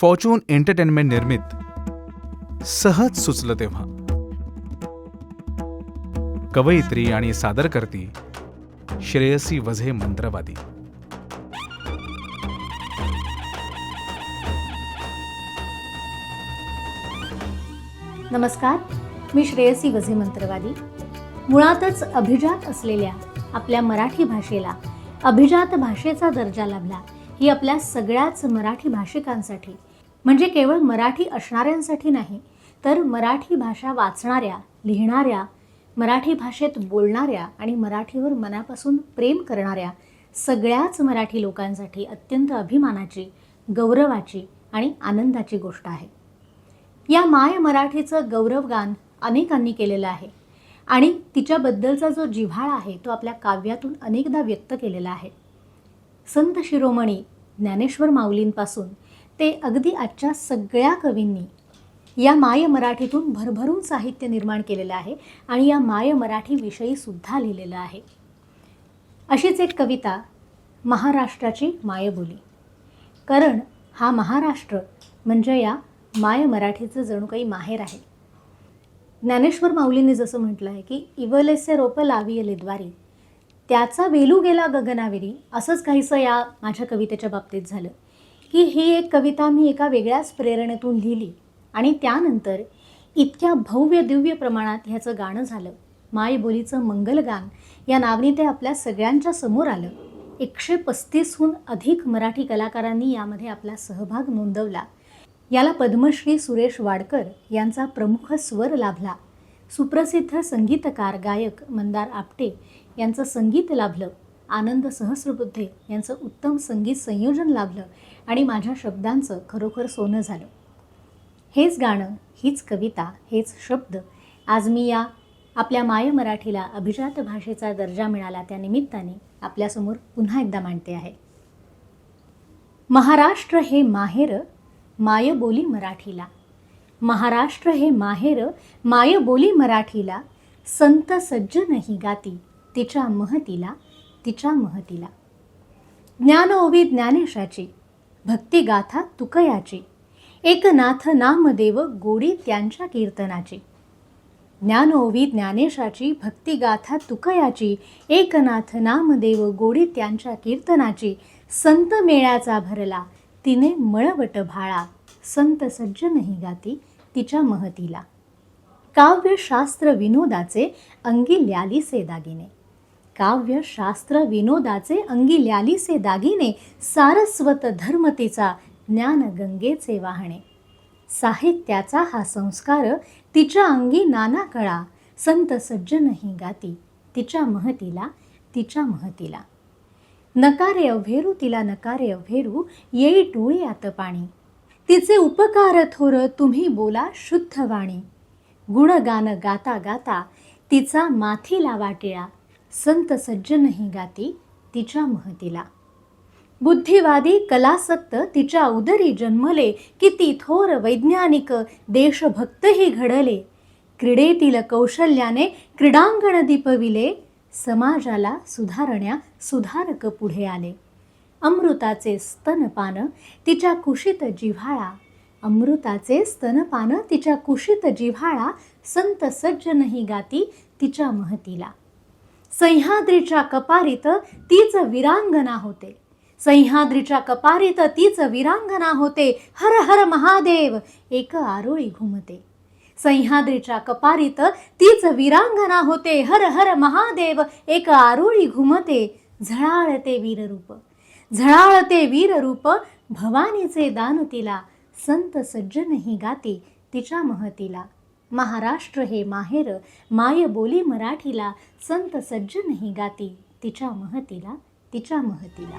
Fortune entertainment निर्मित. सहज सुचलं तेव्हा. कवयित्री आणि सादरकर्ती श्रेयसी वझे मंत्रवादी. नमस्कार मी श्रेयसी वझे मंत्रवादी. मुळातच अभिजात असलेल्या आपल्या मराठी भाषेला अभिजात भाषेचा दर्जा लाभला. ही आपल्या सगळ्याच मराठी भाषिकांसाठी. म्हणजे केवळ मराठी असणाऱ्यांसाठी नाही तर मराठी भाषा वाचणाऱ्या लिहिणाऱ्या मराठी भाषेत बोलणाऱ्या आणि मराठीवर मनापासून प्रेम करणाऱ्या सगळ्याच मराठी लोकांसाठी अत्यंत अभिमानाची गौरवाची आणि आनंदाची गोष्ट आहे. या माय मराठीचं गौरवगान अनेकांनी केलेलं आहे आणि तिच्याबद्दलचा जो जिव्हाळा आहे तो आपल्या काव्यातून अनेकदा व्यक्त केलेला आहे. संत शिरोमणी ज्ञानेश्वर माऊलींपासून ते अगदी आजच्या सगळ्या कवींनी या माय मराठीतून भरभरून साहित्य निर्माण केलेलं आहे आणि या माय मराठीविषयी सुद्धा लिहिलेलं आहे. अशीच एक कविता महाराष्ट्राची मायबोली कारण हा महाराष्ट्र म्हणजे या माय मराठीचं जणू काही माहेर आहे. ज्ञानेश्वर माऊलींनी जसं म्हटलं आहे की इवलेसे रोप लावियले द्वारी त्याचा वेलू गेला गगनावेरी असंच काहीसं या माझ्या कवितेच्या बाबतीत झालं. की ही एक कविता मी एका वेगळ्याच प्रेरणेतून लिहिली आणि त्यानंतर इतक्या भव्य दिव्य प्रमाणात ह्याचं गाणं झालं. मायबोलीचं मंगलगान या नावाने ते आपल्या सगळ्यांच्या समोर आलं. एकशे पस्तीसहून अधिक मराठी कलाकारांनी यामध्ये आपला सहभाग नोंदवला. याला पद्मश्री सुरेश वाडकर यांचा प्रमुख स्वर लाभला. सुप्रसिद्ध संगीतकार गायक मंदार आपटे यांचं संगीत लाभलं. आनंद सहस्रबुद्धे यांचं उत्तम संगीत संयोजन लाभलं आणि माझ्या शब्दांचं खरोखर सोनं झालं. हेच गाणं हीच कविता हेच शब्द आज मी या आपल्या माय मराठीला अभिजात भाषेचा दर्जा मिळाला त्या निमित्ताने आपल्यासमोर पुन्हा एकदा मांडते आहे. महाराष्ट्र हे माहेर मायबोली मराठीला. महाराष्ट्र हे माहेर मायबोली मराठीला संत सज्जनही गाती तिच्या महतीला तिच्या महतीला. ज्ञान ओवी ज्ञानेशाची भक्तिगाथा तुकयाची एकनाथ नामदेव गोडी त्यांच्या कीर्तनाची. ज्ञान ओवी ज्ञानेशाची भक्तिगाथा तुकयाची एकनाथ नामदेव गोडी त्यांच्या कीर्तनाची संत मेळ्याचा भरला तिने मळवट भाळा संत सज्जनही गाती तिच्या महतीला. काव्यशास्त्र विनोदाचे अंगी ल्यालीसे दागिने. काव्यशास्त्र विनोदाचे अंगी ल्यालीसे दागिने सारस्वत धर्मतेचा ज्ञान गंगेचे वाहणे. साहित्याचा हा संस्कार तिच्या अंगी नाना कळा संत सज्जनही गाती तिच्या महतीला तिच्या महतीला. नकारे अभेरू तिला नकारे अभेरू येई टोळी आत पाणी. तिचे उपकार थोर तुम्ही बोला शुद्ध वाणी. गुणगान गाता गाता तिचा माथीला वाटिळा. संत सज्जनही गाती तिच्या महतीला. बुद्धिवादी कलासक्त तिच्या उदरी जन्मले. किती थोर वैज्ञानिक देशभक्तही घडले. क्रीडेतील कौशल्याने क्रीडांगण दीपविले. समाजाला सुधारण्या सुधारक पुढे आले. अमृताचे स्तनपान तिच्या कुशीत जिव्हाळा. अमृताचे स्तनपान तिच्या कुशीत जिव्हाळा. संत सज्जनही गाती तिच्या महतीला. सह्याद्रीच्या कपारीत तीच विरांगना होते. सह्याद्रीच्या कपारीत तीच विरांगना होते. हर हर महादेव एक आरोळी घुमते. सह्याद्रीच्या कपारीत तीच विरांगना होते. हर हर महादेव एक आरोळी घुमते. झळाळते वीररूप. झळाळते वीररूप भवानीचे दान तिला संत सज्जनही गाती तिच्या महतीला. महाराष्ट्र हे माहेर माय बोली मराठीला संत सज्जनही गाती तिच्या महतीला तिच्या महतीला.